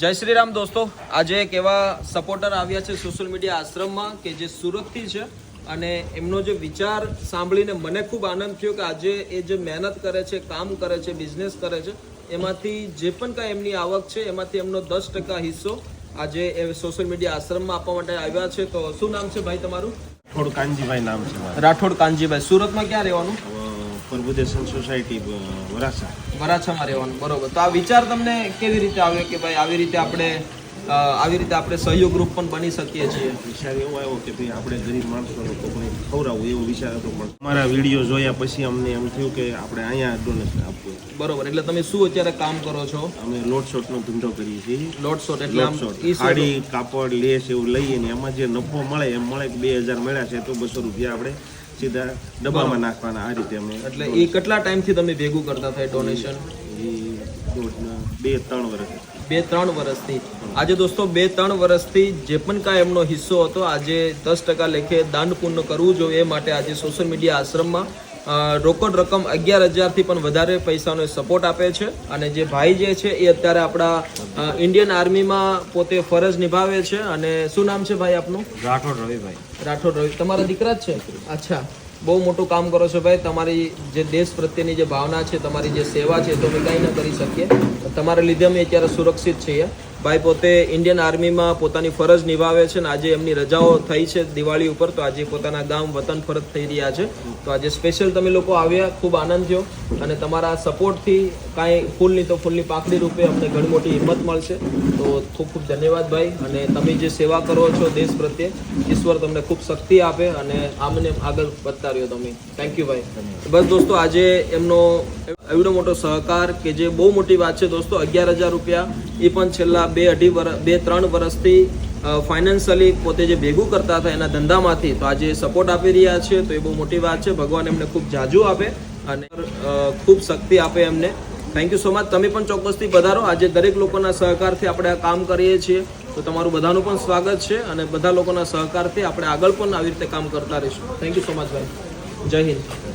જય શ્રી રામ દોસ્તો. આજે એક એવા સપોર્ટર આવ્યા છે સોશિયલ મીડિયા આશ્રમમાં કે જે સુરતથી છે અને એમનો જે વિચાર સાંભળીને મને ખૂબ આનંદ થયો કે આજે એ જે મહેનત કરે છે કામ કરે છે બિઝનેસ કરે છે એમાંથી જે પણ કાંઈ એમની આવક છે એમાંથી એમનો દસ ટકા હિસ્સો આજે એ સોશિયલ મીડિયા આશ્રમમાં આપવા માટે આવ્યા છે. તો શું નામ છે ભાઈ તમારું? રાઠોડ કાનજીભાઈ નામ છે રાઠોડ કાનજીભાઈ. સુરતમાં ક્યાં રહેવાનું? પ્રભુદેશન સોસાયટી વરાછા. વરાછામાં રહેવાનું બરોબર. તો આ વિચાર તમને કેવી રીતે આવ્યો કે ભાઈ આવી રીતે આપણે આવી રીતે આપણે સહયોગ ગ્રુપ પણ બની શકીએ છીએ? વિચાર એવો આવ્યો કે ભાઈ આપણે ગરીબ માણસો કોઈને ખવડાવવું એવો વિચાર હતો પણ મારા વીડિયો જોયા પછી અમને એમ થયું કે આપણે અહીંયા ડોનેશન આપવું બરોબર એટલે તમે શું અત્યારે કામ કરો છો? અમે લોટ શોટનો ધંધો કરીએ છીએ. લોટ શોટ એટલે આમ ખાડી કાપડ લેસ એવું લઈએ ને એમાં જે નફો મળે એમ મળે કે બે હજાર મળ્યા છે તો બસો રૂપિયા આપણે સીધા ડબ્બામાં નાખવાના આ રીતે અમે એટલે એ કેટલા ટાઈમથી તમે ભેગું કરતા થાય ડોનેશન બે ત્રણ વર્ષ બે ત્રણ વર્ષથી આજે દોસ્તો બે ત્રણ વર્ષથી જે પણ કાંઈ એમનો હિસ્સો હતો આજે દસ ટકા લેખે દાન પૂર્ણ કરવું જોઈએ એ માટે આજે સોશિયલ મીડિયા આશ્રમમાં રોકડ રકમ અગિયાર હજારથી પણ વધારે પૈસાનો સપોર્ટ આપે છે. અને જે ભાઈ જે છે એ અત્યારે આપણા ઇન્ડિયન આર્મીમાં પોતે ફરજ નિભાવે છે. અને શું નામ છે ભાઈ આપનું? રાઠોડ રવિભાઈ. રાઠોડ રવિ તમારા દીકરા જ છે? અચ્છા. બહુ મોટું કામ કરો છો ભાઈ. તમારી જે દેશ પ્રત્યેની જે ભાવના છે તમારી જે સેવા છે તો અમે કંઈ ન કરી શકીએ. તમારા લીધે અમે અત્યારે સુરક્ષિત છીએ. ભાઈ પોતે ઇન્ડિયન આર્મીમાં પોતાની ફરજ નિભાવે છે અને આજે એમની રજાઓ થઈ છે દિવાળી ઉપર, તો આજે પોતાના ગામ વતન ફરજ થઈ રહ્યા છે. તો આજે સ્પેશિયલ તમે લોકો આવ્યા, ખૂબ આનંદ થયો અને તમારા સપોર્ટથી કાંઈ ફૂલની તો ફૂલની પાકડી રૂપે અમને ઘણી મોટી હિંમત મળશે. તો ખૂબ ખૂબ ધન્યવાદ ભાઈ. અને તમે જે સેવા કરો છો દેશ પ્રત્યે, ઈશ્વર તમને ખૂબ શક્તિ આપે અને આમને આગળ વધતા રહ્યો તમે. થેન્ક યુ ભાઈ. બસ દોસ્તો, આજે એમનો એવડો મોટો સહકાર કે જે બહુ મોટી વાત છે દોસ્તો, અગિયાર હજાર રૂપિયા, એ પણ છેલ્લા બે અઢી વર્ષ બે ત્રણ વર્ષથી ફાઇનાન્શિયલી પોતે જે ભેગું કરતા હતા એના ધંધામાંથી, તો આજે સપોર્ટ આપી રહ્યા છે, તો એ બહુ મોટી વાત છે. ભગવાન એમને ખૂબ જાજુ આપે અને ખૂબ શક્તિ આપે એમને. થેન્ક યુ સો મચ તમે પણ ચોક્કસથી પધારો. આજે દરેક લોકોના સહકારથી આપણે આ કામ કરીએ છીએ. તો તમારું બધાનું પણ સ્વાગત છે અને બધા લોકોના સહકારથી આપણે આગળ પણ આવી રીતે કામ કરતા રહીશું. થેન્ક યુ સો મચ ભાઈ. જય હિન્દ.